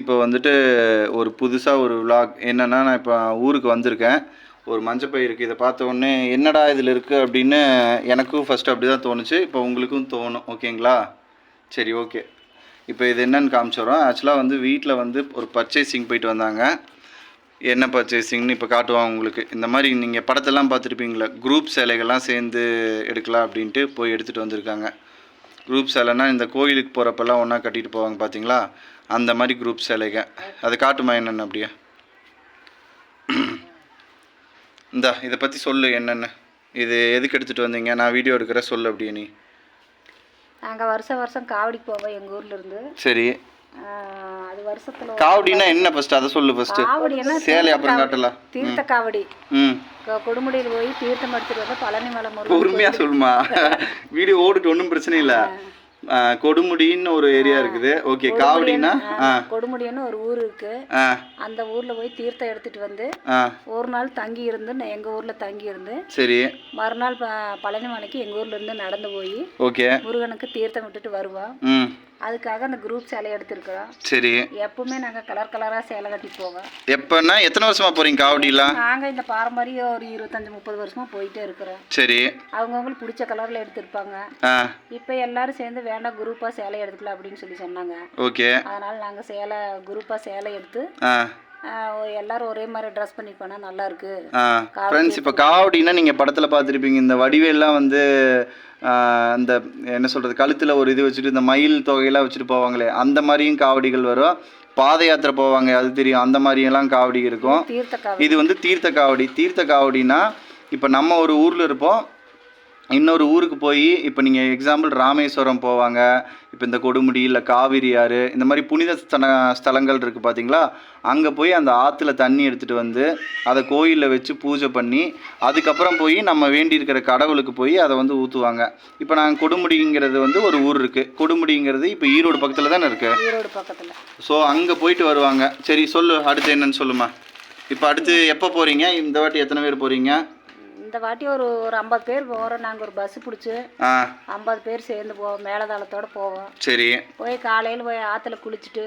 இப்போ வந்துட்டு ஒரு புதுசாக ஒரு vlog என்னென்னா நான் இப்போ ஊருக்கு வந்திருக்கேன். ஒரு மஞ்சப்பை இருக்குது இதை பார்த்த உடனே என்னடா இதில் இருக்குது அப்படின்னு எனக்கும் ஃபஸ்ட்டு அப்படி தான் தோணுச்சு. இப்போ உங்களுக்கும் தோணும். ஓகேங்களா? சரி ஓகே. இப்போ இது என்னன்னு காமிச்சிடுறோம் ஆக்சுவலாக வந்து வீட்டில் வந்து ஒரு பர்ச்சேசிங் போயிட்டு வந்தாங்க. என்ன பர்ச்சேசிங்னு இப்போ காட்டுவாங்க உங்களுக்கு. இந்த மாதிரி நீங்கள் படத்தெல்லாம் பார்த்துருப்பீங்களா குரூப் சேலைகள்லாம் சேர்ந்து எடுக்கலாம் அப்படின்ட்டு போய் எடுத்துகிட்டு வந்திருக்காங்க. குரூப் சேலைனா இந்த கோயிலுக்கு போகிறப்பெல்லாம் ஒன்றா கட்டிட்டு போவாங்க பார்த்தீங்களா அந்த மாதிரி குரூப் சேலைங்க அது காட்டுமா என்னென்ன அப்படியே? இந்தா இதை பற்றி சொல்லு என்னென்ன. இது எதுக்கு எடுத்துகிட்டு வந்தீங்க? நான் வீடியோ எடுக்கிற சொல்லு அப்படியே நீ. நாங்கள் வருஷம் வருஷம் காவடிக்கு போவோம் எங்கள் ஊர்ல இருந்து. சரி. அது வருஷத்துல காவடினா என்ன ஃபஸ்ட்டு அதை சொல்லு ஃபஸ்ட்டு காவடி என்ன? சேலை அப்புறம் காட்டலாம். தீர்த்த காவடி. ம். கொடுமுடியில் போய் தீர்த்தம் எடுத்துட்டு வந்து பழனி மலை முருகன் பொறுமையாக சொல்லுமா? வீடியோ ஓடிட்டு ஒன்றும் பிரச்சனை இல்லை. கொடுமுடின்னு ஒரு ஏரியா இருக்குது. ஓகே காவடினா கொடுமுடின்னு ஒரு ஊர் இருக்கு. அந்த ஊர்ல போய் தீர்த்தம் எடுத்துட்டு வந்து ஒரு நாள் தங்கி இருந்து நான் எங்க ஊர்ல தங்கி இருந்து சரி. மறுநாள் பழனி மலைக்கு எங்க ஊர்ல இருந்து நடந்து போய் ஓகே முருகனுக்கு தீர்த்தம் விட்டுட்டு வருவோம் ம். அதுக்காக அந்த குரூப் சேலை எடுத்திருக்கிறோம் சரி. எப்பவுமே நாங்க கலர் கலரா சேலை கட்டி போவோம். எப்போன்னா எத்தனை வருஷமா போகிறீங்க காவடிலாம் நாங்க இந்த பாரம்பரியம் ஒரு இருபத்தஞ்சு முப்பது வருஷமா போயிட்டே இருக்கிறோம். சரி. அவங்கவுங்களுக்கு பிடிச்ச கலர்ல எடுத்திருப்பாங்க. இப்போ எல்லாரும் சேர்ந்து வேண்டாம் குரூப்பா சேலை எடுத்துக்கலாம் அப்படின்னு சொல்லி சொன்னாங்க. ஓகே. அதனால நாங்க சேலை குரூப்பா சேலை எடுத்து எல்லாரும் ஒரே மாதிரி ட்ரெஸ் பண்ணி போனா நல்லா இருக்கு. ஃப்ரெண்ட்ஸ் இப்போ காவடினா நீங்கள் படத்தில் பார்த்துருப்பீங்க இந்த வடிவேல்லாம் வந்து இந்த என்ன சொல்கிறது கழுத்தில் ஒரு இது வச்சுட்டு இந்த மயில் தொகையெல்லாம் வச்சுட்டு போவாங்களே அந்த மாதிரியும் காவடிகள் வரும். பாத யாத்திரை போவாங்க அது தெரியும். அந்த மாதிரியெல்லாம் காவடி இருக்கும். இது வந்து தீர்த்த காவடி. தீர்த்த காவடினா இப்போ நம்ம ஒரு ஊரில் இருப்போம். இன்னொரு ஊருக்கு போய் இப்போ நீங்கள் எக்ஸாம்பிள் ராமேஸ்வரம் போவாங்க இப்போ இந்த கொடுமுடி இல்லை காவிரி ஆறு இந்த மாதிரி புனித ஸ்தல ஸ்தலங்கள் இருக்குது பார்த்தீங்களா அங்கே போய் அந்த ஆற்றுல தண்ணி எடுத்துகிட்டு வந்து அதை கோயிலில் வச்சு பூஜை பண்ணி அதுக்கப்புறம் போய் நம்ம வேண்டியிருக்கிற கடவுளுக்கு போய் அதை வந்து ஊற்றுவாங்க இப்போ நாங்கள் கொடுமுடிங்கிறது வந்து ஒரு ஊர் இருக்குது கொடுமுடிங்கிறது இப்போ ஈரோடு பக்கத்தில் தானே இருக்குது ஈரோடு பக்கத்துல. ஸோ அங்கே போயிட்டு வருவாங்க. சரி சொல்லு அடுத்து என்னன்னு சொல்லுமா? இப்போ அடுத்து எப்போ போகிறீங்க இந்த வாட்டி எத்தனை பேர் போகிறீங்க இந்த வாட்டி ஒரு ஒரு ஐம்பது பேர் போகிறோம் நாங்கள் ஒரு பஸ் பிடிச்சி ஐம்பது பேர் சேர்ந்து போவோம். மேலதாளத்தோட போவோம். சரி. போய் காலையில் போய் ஆற்றுல குளிச்சுட்டு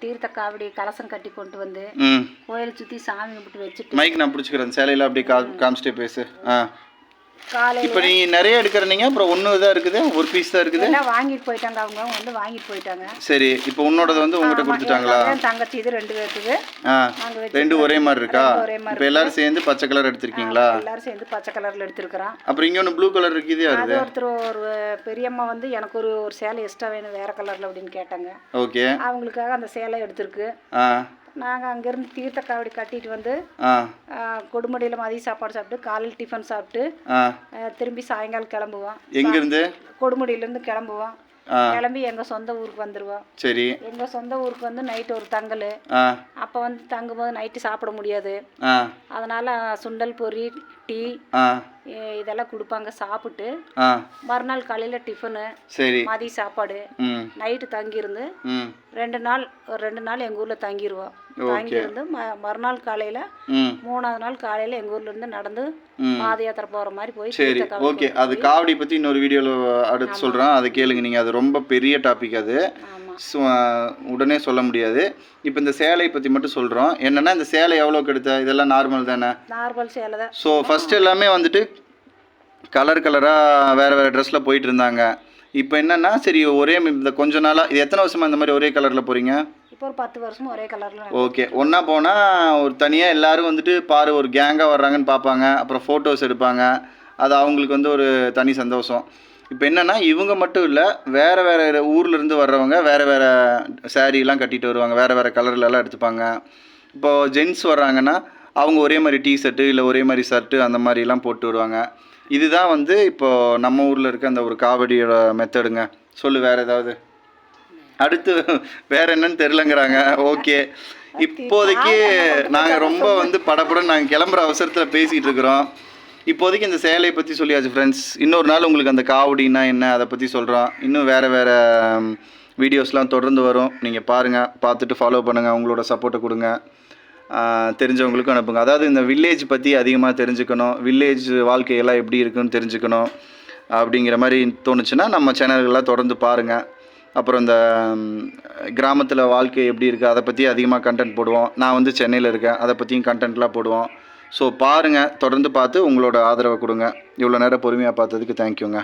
தீர்த்த காவடி கலசம் கட்டி கொண்டு வந்து கோயிலை சுற்றி சாமி கும்பிட்டு வச்சுட்டு மைக் நான் பிடிச்சிக்கிறேன். சேலையில் அப்படியே காமிச்சிட்டே பேசு. இப்போ நீ நிறைய எடுக்கிறனீங்க அப்புறம் ஒன்று தான் இருக்குது ஒரு பீஸ் தான் இருக்குது. எல்லாம் வாங்கிட்டு போயிட்டாங்க அவங்க வந்து வாங்கிட்டு போயிட்டாங்க. சரி இப்போ உன்னோடது வந்து உங்ககிட்ட கொடுத்துட்டாங்களா? தங்கச்சி இது ரெண்டு பேர்த்துக்கு ஆ நாங்கள் ரெண்டு ஒரே மாதிரி இருக்கா? இப்போ எல்லாரும் சேர்ந்து பச்சை கலர் எடுத்திருக்கீங்களா? எல்லாரும் சேர்ந்து பச்சை கலரில் எடுத்துருக்குறோம். அப்புறம் இங்கே ஒன்று ப்ளூ கலர் இருக்குது அது ஒருத்தர் ஒரு பெரியம்மா வந்து எனக்கு ஒரு ஒரு சேலை எக்ஸ்ட்ரா வேணும் வேற கலரில் அப்படின்னு கேட்டாங்க. ஓகே அவங்களுக்காக அந்த சேலை எடுத்திருக்கு. நாங்கள் அங்கேருந்து தீர்த்த காவடி கட்டிட்டு வந்து கொடுமுடியில் மதிய சாப்பாடு சாப்பிட்டு காலையில் டிஃபன் சாப்பிட்டு திரும்பி சாயங்காலம் கிளம்புவோம். எங்கேருந்து? கொடுமுடியிலேருந்து கிளம்புவோம். கிளம்பி எங்கள் சொந்த ஊருக்கு வந்துடுவோம் சரி. எங்கள் சொந்த ஊருக்கு வந்து நைட்டு ஒரு தங்கல். அப்போ வந்து தங்கும்போது நைட்டு சாப்பிட முடியாது. அதனால் சுண்டல் பொரி டீ இதெல்லாம் கொடுப்பாங்க சாப்பிட்டு மறுநாள் காலையில் டிஃபனு சரி. மதிய சாப்பாடு நைட்டு தங்கியிருந்து ரெண்டு நாள் ஒரு ரெண்டு நாள் எங்கள் ஊரில் தங்கிடுவோம் தங்கியிருந்து ம மறுநாள் காலையில் மூணாவது நாள் காலையில் எங்கள் ஊர்லேருந்து நடந்து. பாத யாத்திரை போகிற மாதிரி போய் சரி ஓகே. அது காவடி பற்றி இன்னொரு வீடியோவில் அடுத்து சொல்கிறேன் அதை கேளுங்க. நீங்கள் அது ரொம்ப பெரிய டாபிக் அது. உடனே சொல்ல முடியாது. இப்போ இந்த சேலை பற்றி மட்டும் சொல்கிறோம் என்னென்னா இந்த சேலை எவ்வளோக்கு எடுத்த இதெல்லாம் நார்மல் தானே? நார்மல் சேலை தான். ஸோ ஃபஸ்ட் எல்லாமே வந்துட்டு கலர் கலராக வேறு வேறு ட்ரெஸ்ஸில் போயிட்டு இருந்தாங்க. இப்போ என்னென்னா சரி ஒரே இந்த கொஞ்ச நாளாக இது எத்தனை வருஷமாக இந்த மாதிரி ஒரே கலரில் போகிறீங்க இப்போ ஒரு பத்து வருஷம் ஒரே கலரில் ஓகே ஒன்றா போனால் ஒரு தனியாக எல்லாரும் வந்துட்டு பாரு ஒரு கேங்காக வர்றாங்கன்னு பார்ப்பாங்க அப்புறம் ஃபோட்டோஸ் எடுப்பாங்க. அது அவங்களுக்கு வந்து ஒரு தனி சந்தோஷம். இப்போ என்னென்னா இவங்க மட்டும் இல்லை வேறு வேறு ஊர்லேருந்து வர்றவங்க வேறு வேறு சாரீலாம் கட்டிட்டு வருவாங்க. வேறு வேறு கலர்லலாம் எடுத்துப்பாங்க. இப்போது ஜென்ஸ் வர்றாங்கன்னா அவங்க ஒரே மாதிரி டிஷர்ட்டு இல்லை ஒரே மாதிரி ஷர்ட்டு அந்த மாதிரிலாம் போட்டு வருவாங்க. இதுதான் வந்து இப்போது நம்ம ஊரில் இருக்க அந்த ஒரு காவடியோட மெத்தடுங்க சொல்லு வேறு ஏதாவது? அடுத்து வேற என்னன்னு தெரிலங்கிறாங்க ஓகே. இப்போதைக்கு நாங்கள் ரொம்ப வந்து படப்படம் நாங்கள் கிளம்புற அவசரத்தில் பேசிகிட்டு இருக்கிறோம். இப்போதைக்கு இந்த சேலையை பற்றி சொல்லியாச்சு ஃப்ரெண்ட்ஸ் இன்னொரு நாள் உங்களுக்கு அந்த காவடினா என்ன அதை பற்றி சொல்கிறோம் இன்னும் வேறு வேறு வீடியோஸ்லாம் தொடர்ந்து வரும். நீங்கள் பாருங்கள் பார்த்துட்டு ஃபாலோ பண்ணுங்கள் உங்களோட சப்போர்ட்டை கொடுங்க. தெரிஞ்சவங்களுக்கும் அனுப்புங்க. அதாவது இந்த வில்லேஜ் பற்றி அதிகமாக தெரிஞ்சுக்கணும். வில்லேஜ் வாழ்க்கையெல்லாம் எப்படி இருக்குன்னு தெரிஞ்சுக்கணும். அப்படிங்கிற மாதிரி தோணுச்சுன்னா நம்ம சேனல்கள்லாம் தொடர்ந்து பாருங்கள் அப்புறம் இந்த கிராமத்தில் வாழ்க்கை எப்படி இருக்குது அதை பற்றி அதிகமாக கண்டென்ட் போடுவோம். நான் வந்து சென்னையில் இருக்கேன் அதை பற்றியும் கண்டென்ட்லாம் போடுவோம். ஸோ பாருங்கள் தொடர்ந்து பார்த்து உங்களோட ஆதரவை கொடுங்க. இவ்வளோ நேரம் பொறுமையாக பார்த்ததுக்கு தேங்க்யூங்க